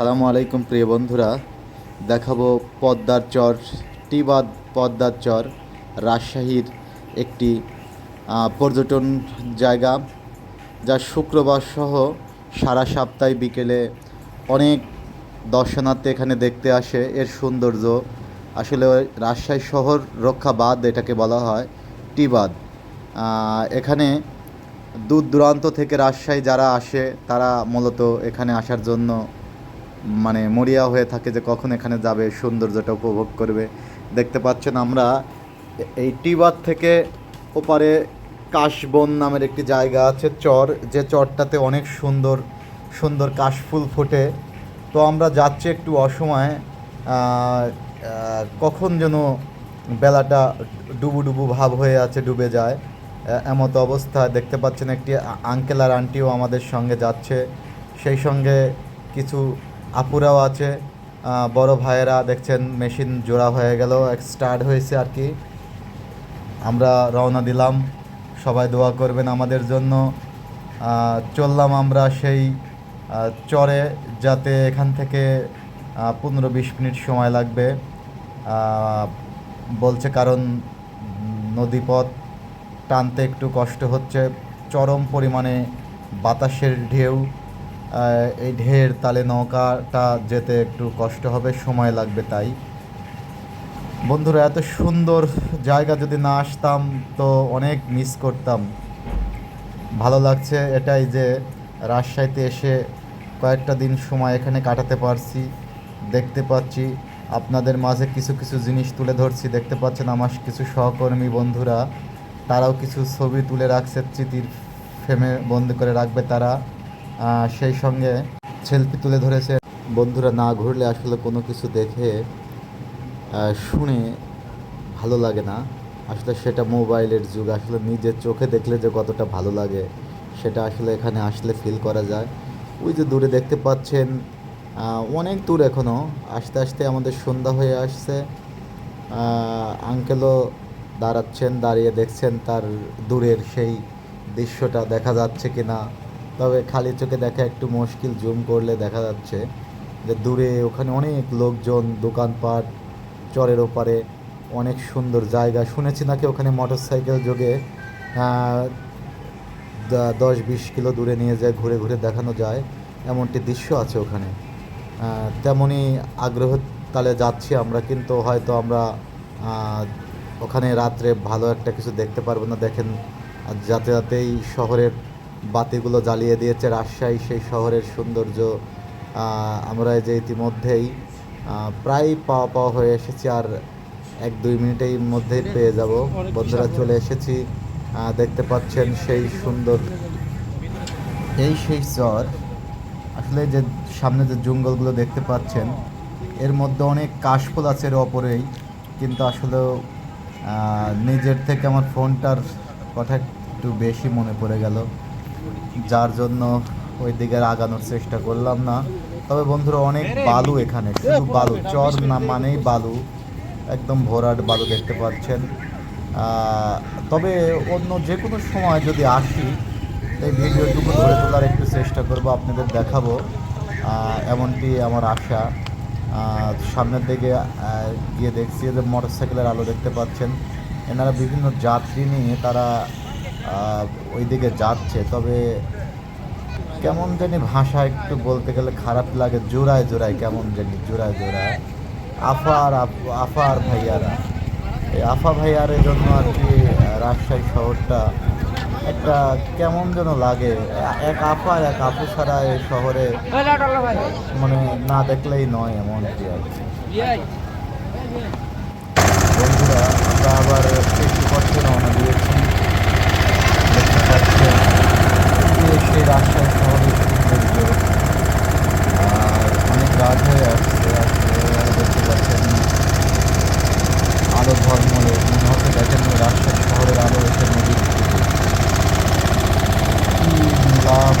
আসসালামু আলাইকুম প্রিয় বন্ধুরা। দেখাবো পদ্মার চর, টিবাদ পদ্মার চর, রাজশাহীর একটি পর্যটন জায়গা, যা শুক্রবার সহ সারা সপ্তাহে বিকেলে অনেক দর্শনার্থী এখানে দেখতে আসে। এর সৌন্দর্য আসলে রাজশাহী শহর রক্ষা এটাকে বলা হয় টিবাদ। এখানে দূর দূরান্ত থেকে রাজশাহী যারা আসে, তারা মূলত এখানে আসার জন্য মানে মরিয়া হয়ে থাকে যে কখন এখানে যাবে, সৌন্দর্যটা উপভোগ করবে। দেখতে পাচ্ছেন আমরা এই টিবার থেকে ওপারে কাশবন নামের একটি জায়গা আছে, চর। যে চরটাতে অনেক সুন্দর সুন্দর কাশফুল ফোটে। তো আমরা যাচ্ছি একটু অসময়ে কখন যেন বেলাটা ডুবু ডুবু ভাব হয়ে আছে, ডুবে যায়। এমতো অবস্থা। দেখতে পাচ্ছেন একটি আঙ্কেল আর আন্টিও আমাদের সঙ্গে যাচ্ছে। সেই সঙ্গে কিছু আপুরাও আছে বড় ভাইয়েরা দেখছেন, মেশিন জোড়া হয়ে গেল স্টার্ট হয়েছে আর কি। আমরা রওনা দিলাম, সবাই দোয়া করবেন আমাদের জন্য। চললাম আমরা সেই চরে যাতে এখান থেকে পনেরো বিশ মিনিট সময় লাগবে। বলছে কারণ নদীপথ টানতে একটু কষ্ট হচ্ছে, চরম পরিমাণে বাতাসের ঢেউ। এই ঢের তালে নৌকাটা যেতে একটু কষ্ট হবে, সময় লাগবে তাই। বন্ধুরা, এত সুন্দর জায়গা যদি না আসতাম তো অনেক মিস করতাম। ভালো লাগছে এটাই যে রাজশাহীতে এসে কয়েকটা দিন সময় এখানে কাটাতে পারছি, দেখতে পাচ্ছি। আপনাদের মাঝে কিছু কিছু জিনিস তুলে ধরছি, দেখতে পাচ্ছেন আমার কিছু সহকর্মী বন্ধুরা, তারাও কিছু ছবি তুলে রাখছে স্মৃতির ফ্রেমে বন্দি করে রাখবে তারা। সেই সঙ্গে সেলফি তুলে ধরেছে। বন্ধুরা, না ঘুরলে আসলে কোনো কিছু দেখে শুনে ভালো লাগে না। আসলে সেটা মোবাইলের যুগ, আসলে নিজের চোখে দেখলে যে কতটা ভালো লাগে, সেটা আসলে এখানে আসলে ফিল করা যায়। ওই যে দূরে দেখতে পাচ্ছেন অনেক দূর এখনও আস্তে আস্তে আমাদের সন্ধ্যা হয়ে আসছে। আঙ্কেলও দাঁড়াচ্ছেন, দাঁড়িয়ে দেখছেন তার দূরের সেই দৃশ্যটা দেখা যাচ্ছে কি না তবে খালি চোখে দেখা একটু মুশকিল, জুম করলে দেখা যাচ্ছে যে দূরে ওখানে অনেক লোকজন, দোকানপাট, চরের ওপারে অনেক সুন্দর জায়গা। শুনেছি নাকি ওখানে মোটর সাইকেল যোগে দশ বিশ কিলো দূরে নিয়ে যায়, ঘুরে ঘুরে দেখানো যায়। এমনটি দৃশ্য আছে ওখানে। তেমনই আগ্রহ তালে যাচ্ছি আমরা, কিন্তু হয়তো আমরা ওখানে রাত্রে ভালো একটা কিছু দেখতে পারব না। দেখেন, যাতে যাতেই শহরের বাতিগুলো জ্বালিয়ে দিয়েছে রাজশাহী সেই শহরের সৌন্দর্য। আমরা যে ইতিমধ্যেই প্রায় পাওয়া পাওয়া হয়ে এসেছি আর এক দুই মিনিটের মধ্যেই পেয়ে যাব। বন্ধুরা চলে এসেছি দেখতে পাচ্ছেন সেই সুন্দর, এই সেই চর। আসলে যে সামনে যে জঙ্গলগুলো দেখতে পাচ্ছেন, এর মধ্যে অনেক কাশফুল আছে এর ওপরেই, কিন্তু আসলে নিজের থেকে আমার ফোনটার কথা একটু বেশি মনে পড়ে গেল। যার জন্য ওই দিকে আগানোর চেষ্টা করলাম না। তবে বন্ধুরা, অনেক বালু এখানে। শুধু বালু, চর না মানেই বালু। একদম ভরাট বালু দেখতে পাচ্ছেন। তবে অন্য যে কোনো সময় যদি আসি, এই ভিডিওটুকু ধরে তোলার একটু চেষ্টা করব, আপনাদের দেখাবো। এমনটি আমার আশা। সামনের দিকে গিয়ে দেখছি যে মোটর সাইকেলের আলো দেখতে পাচ্ছেন। এনারা বিভিন্ন যাত্রী নিয়ে তারা ওই দিকে যাচ্ছে। তবে কেমন জানি ভাষা একটু বলতে গেলে খারাপ লাগে, জোড়ায় জোড়ায়, কেমন জানি জোড়ায় জোড়ায়। আফার আপ- আফার ভাইয়ারা। এই আফা ভাইয়ারের জন্য আর কি রাজশাহী শহরটা একটা কেমন যেন লাগে। এক আফা এক আপু ছাড়া এই শহরে মানে না দেখলেই নয় এমন কি আর কি। বন্ধুরা, আমরা আবার একটু পথে রওনা দিয়েছি দেখতে পাচ্ছেন যে সেই রাজশাহী শহরের সৌন্দর্য আর অনেক রাত হয়ে আসছে আসলে দেখতে পাচ্ছেন আলো ঝলমলে মনে হচ্ছে দেখেন ওই রাজশাহী শহরের আলো এসে নদীর দিকে কি লাভ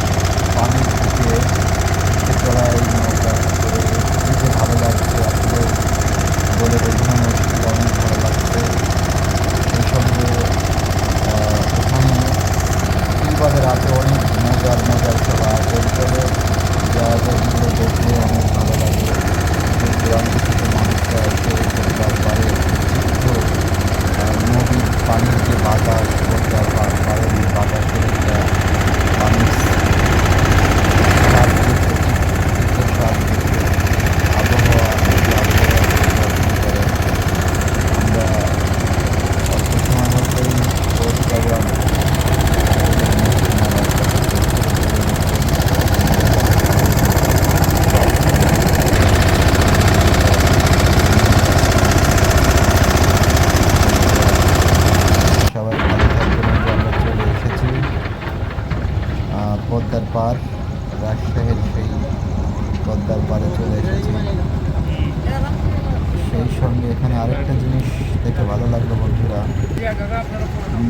পানির দিকে চড়াই নৌকা করে কি যে ভালো লাগছে আসলে বলে বোঝানো মুশকিল অনেক ভালো লাগছে সেই সঙ্গে আহ, ওখানে বাজার রাতে অনেক মজার মজার সব আয়োজন করে পারে চলে এসেছি। সেই সঙ্গে এখানে আরেকটা জিনিস দেখে ভালো লাগল বন্ধুরা।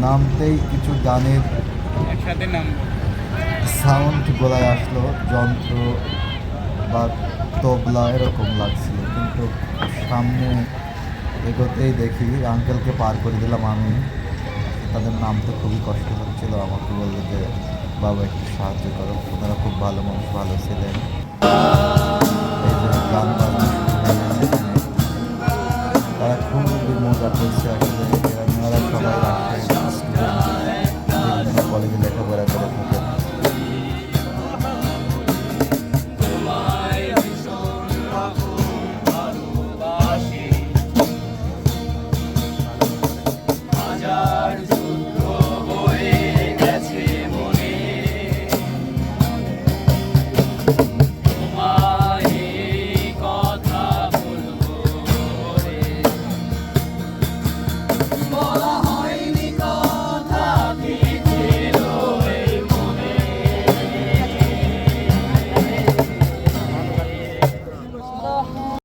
নামতেই কিছু গানের সাউন্ড গলায় আসলো যন্ত্র বা তবলা এরকম লাগছিল। কিন্তু সামনে এগোতেই দেখি আঙ্কেলকে পার করে দিলাম আমি। তাদের নামতে খুবই কষ্ট হচ্ছিল আমাকে বলল যে বাবা একটু সাহায্য করো। ওনারা খুব ভালো মানুষ ভালো ছিলেন। তারা খুব মজা করছে